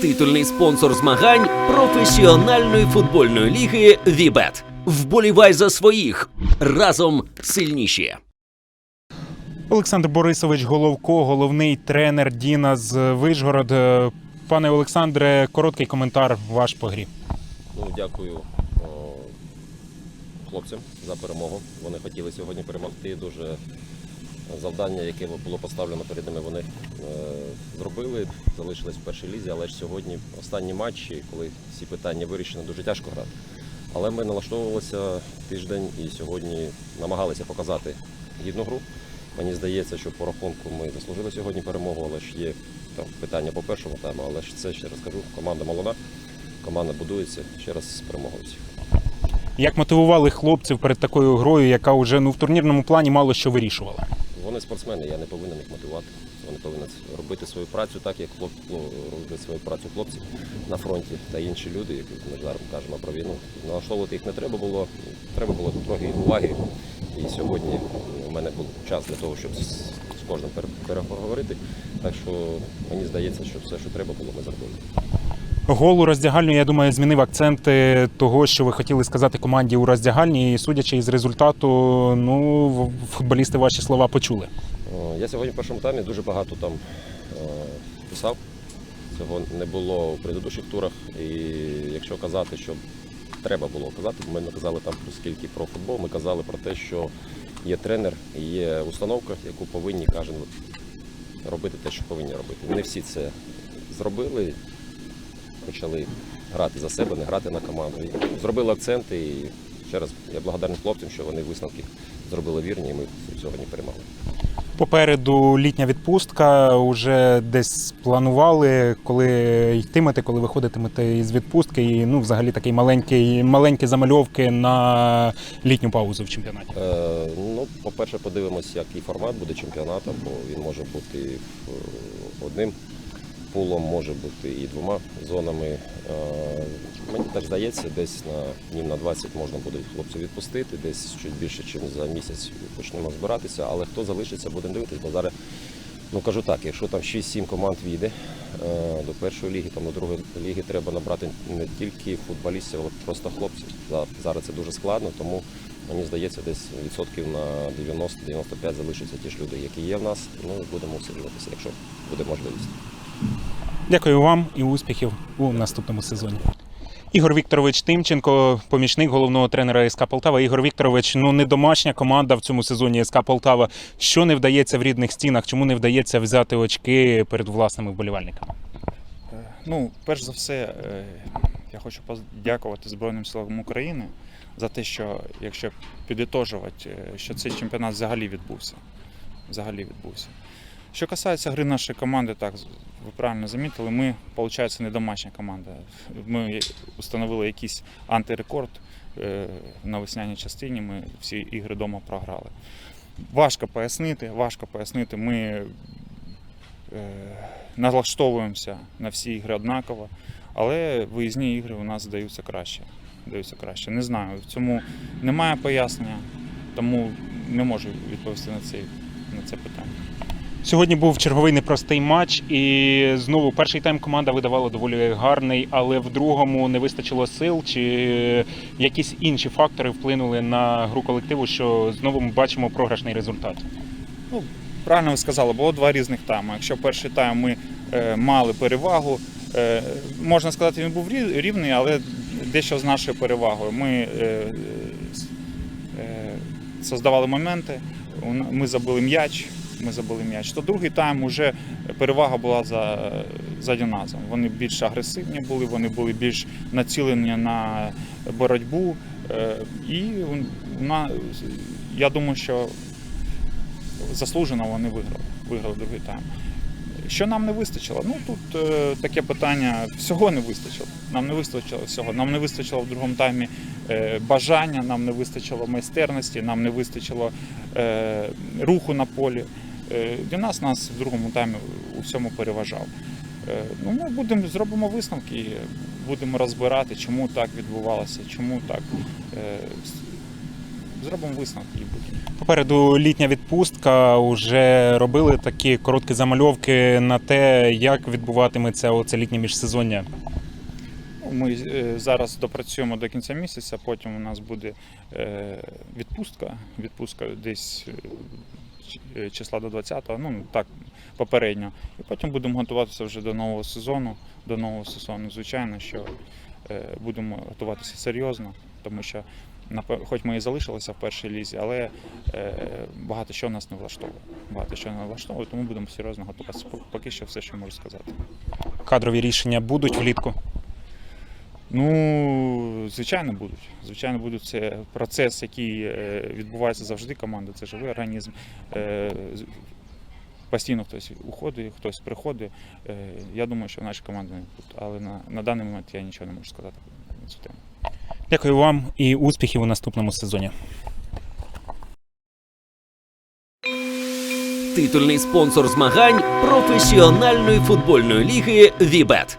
титульний спонсор змагань професіональної футбольної ліги Вібет. Вболівай за своїх разом сильніші. Олександр Борисович Головко, головний тренер Діна з Вишгород. Е, Пане Олександре, короткий коментар ваш по грі. Ну, дякую о, хлопцям за перемогу. Вони хотіли сьогодні перемогти. Дуже завдання, яке було поставлено перед ними, вони е, зробили. Залишились в першій лізі, але ж сьогодні останні матчі, коли всі питання вирішені, дуже тяжко грати. Але ми налаштовувалися тиждень і сьогодні намагалися показати гідну гру. Мені здається, що по рахунку ми заслужили сьогодні перемогу, але ж є там питання по першому тайму, але ж це ще раз кажу, команда молода, команда будується. Ще раз з перемогою всіх. Як мотивували хлопців перед такою грою, яка вже ну в турнірному плані мало що вирішувала? Вони спортсмени, я не повинен їх мотивувати. Вони повинні робити свою працю так, як хлоп, ну, роблять свою працю хлопці на фронті та інші люди, які ми зараз кажемо про війну. Налаштовувати їх не треба було. Треба було трохи уваги. І сьогодні у мене був час для того, щоб з, кожним переговорити. Так що мені здається, що все, що треба було, ми зробили. Гол у роздягальню, я думаю, змінив акценти того, що ви хотіли сказати команді у роздягальні. І судячи із результату, ну футболісти ваші слова почули. Я сьогодні в першому таймі дуже багато там е, писав. Цього не було у предыдущих турах. І якщо казати, що треба було казати, ми не казали там скільки про футбол, ми казали про те, що є тренер є установка, яку повинні кожен робити те, що повинні робити. Не всі це зробили, почали грати за себе, не грати на команду. І зробили акценти і ще раз я благодарний хлопцям, що вони висновки зробили вірні, і ми сьогодні перемогли. Попереду літня відпустка. Уже десь планували, коли йтимете, коли виходитимете із відпустки, і ну, взагалі такий маленький, маленькі замальовки на літню паузу в чемпіонаті. Е, ну, по-перше, подивимось, який формат буде чемпіонату, бо він може бути е, одним пулом, може бути і двома зонами. Е, мені так здається, десь на днів на 20 можна буде хлопців відпустити, десь чуть більше, ніж за місяць почнемо збиратися. Але хто залишиться, будемо дивитися, бо зараз. Ну кажу так, якщо там 6-7 команд війде е, до першої ліги, там до другої ліги треба набрати не тільки футболістів, але просто хлопців. Зараз це дуже складно, тому мені здається, десь відсотків на 90-95 залишаться ті ж люди, які є в нас. Ну будемо усилюватися, якщо буде можливість. Дякую вам і успіхів у наступному сезоні. Ігор Вікторович Тимченко, помічник головного тренера СК Полтава. Ігор Вікторович, ну не домашня команда в цьому сезоні СК Полтава. Що не вдається в рідних стінах? Чому не вдається взяти очки перед власними вболівальниками? Ну, перш за все, е, я хочу подякувати Збройним силам України за те, що якщо підітожувати, е, що цей чемпіонат взагалі відбувся. Взагалі відбувся. Що касається гри нашої команди, так ви правильно замітили, ми, виходить, не домашня команда. Ми установили якийсь антирекорд е, на весняній частині. Ми всі ігри вдома програли. Важко пояснити, важко пояснити. Ми е, налаштовуємося на всі ігри однаково, але виїзні ігри у нас здаються краще. Здаються краще. Не знаю. В цьому немає пояснення, тому не можу відповісти на це, на це питання. Сьогодні був черговий непростий матч, і знову перший тайм команда видавала доволі гарний, але в другому не вистачило сил. Чи якісь інші фактори вплинули на гру колективу, що знову ми бачимо програшний результат? Ну, правильно ви сказали, було два різних тайми. Якщо перший тайм ми е, мали перевагу, е, можна сказати, він був рівний, але дещо з нашою перевагою. Ми е, е, создавали моменти, ми забили м'яч. Ми забили м'яч. То другий тайм вже перевага була за, за Діназом. Вони більш агресивні були, вони були більш націлені на боротьбу. Е, І на- я думаю, що заслужено вони виграли. Виграли другий тайм. Що нам не вистачило? Ну тут е, таке питання: всього не вистачило. Нам не вистачило всього. Нам не вистачило в другому таймі е, бажання, нам не вистачило майстерності, нам не вистачило е, руху на полі. Е, Дінас нас в другому таймі у всьому переважав. Е, ну, ми будемо зробимо висновки, будемо розбирати, чому так відбувалося, чому так. Е, зробимо висновки. Попереду літня відпустка. Уже робили такі короткі замальовки на те, як відбуватиметься оце літнє міжсезоння. Ну, Ми зараз допрацюємо до кінця місяця, потім у нас буде відпустка. Відпустка десь числа до 20-го, ну так, попередньо. І потім будемо готуватися вже до нового сезону. До нового сезону, звичайно, що е, будемо готуватися серйозно, тому що хоч ми і залишилися в першій лізі, але е, багато що нас не влаштовує. Багато що не влаштовує, тому будемо серйозно готуватися. Поки що все, що можу сказати. Кадрові рішення будуть влітку. Ну, звичайно, будуть. Звичайно, будуть це процес, який е, відбувається завжди. Команда це живий організм. Е, Постійно хтось уходить, хтось приходить. Е, Я думаю, що наші команди не будуть. Але на, на даний момент я нічого не можу сказати на цю тему. Дякую вам і успіхів у наступному сезоні. Титульний спонсор змагань професіональної футбольної ліги Вібет.